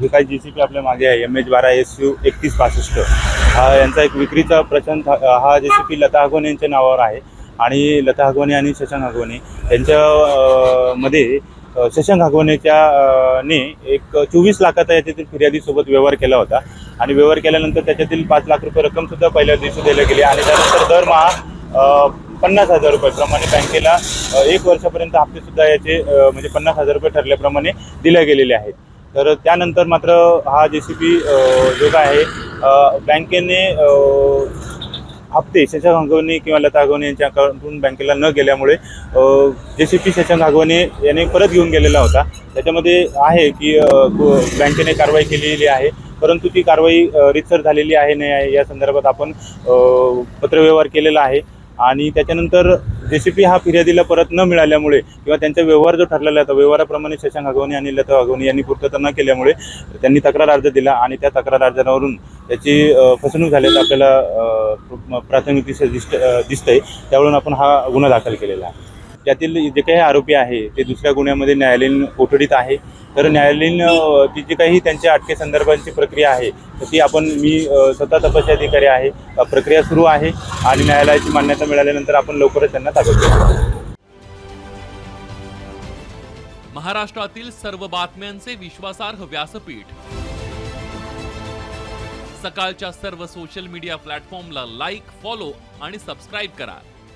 हे काही जी C P आपल्या मागे आहे. एम एच बारा एस यू एकतीस पासष्ट. हा यांचा एक विक्रीचा प्रचंड हा जे सी पी लता हगवणे यांच्या नावावर आहे. आणि लता हगवणे आणि शशांक हगवणे यांच्या मध्ये शशांक हगवणेच्या ने एक चोवीस लाखाचा याच्यातील फिर्यादीसोबत व्यवहार केला होता. आणि व्यवहार केल्यानंतर त्याच्यातील पाच लाख रुपये रक्कमसुद्धा पहिल्या दिवशी दिली गेली. आणि त्यानंतर दरमहा पन्नास हजार रुपयाप्रमाणे बँकेला एक वर्षापर्यंत हप्तेसुद्धा याचे म्हणजे पन्नास हजार रुपये ठरल्याप्रमाणे दिल्या गेलेले आहेत. तर त्यानंतर मात्र हा जे सी पी जो काय आहे बँकेने हप्ते शशांक घागवणी किंवा लता हगवणे यांच्याकडून बँकेला न गेल्यामुळे जे सी पी शशांक घागवणी याने परत घेऊन गेलेला होता. त्याच्यामध्ये आहे की बँकेने कारवाई केलेली आहे परंतु ती कारवाई रितसर झालेली आहे नाही आहे या संदर्भात आपण पत्रव्यवहार केलेला आहे. आणि त्याच्यानंतर जे सी पी हा फिर्यादीला परत न मिळाल्यामुळे किंवा त्यांचा व्यवहार जो ठरलेला होता व्यवहाराप्रमाणे शशांक हगवणे आणि लता हगवणे यांनी पूर्तता न केल्यामुळे त्यांनी तक्रार अर्ज दिला आणि त्या तक्रार अर्जावरून त्याची फसवणूक झाल्याचं आपल्याला प्राथमिक दिस दिसत दिसतंय. त्यावरून आपण हा गुन्हा दाखल केलेला आहे. त्यातील जे काही आरोपी आहे ते दुसऱ्या गुन्ह्यामध्ये न्यायालयीन कोठडीत आहे. तर न्यायालयीन ती जी काही त्यांच्या अटकेसंदर्भांची प्रक्रिया आहे तर ती आपण मी स्वतः तपासी अधिकारी आहे. प्रक्रिया सुरू आहे आणि न्यायालयाची मान्यता मिळाल्यानंतर आपण लवकरच त्यांना ताब्यात घेऊ. महाराष्ट्रातील सर्व बातम्यांचे विश्वासार्ह व्यासपीठ. सकाळच्या सर्व सोशल मीडिया प्लॅटफॉर्मला लाईक फॉलो आणि सबस्क्राईब करा.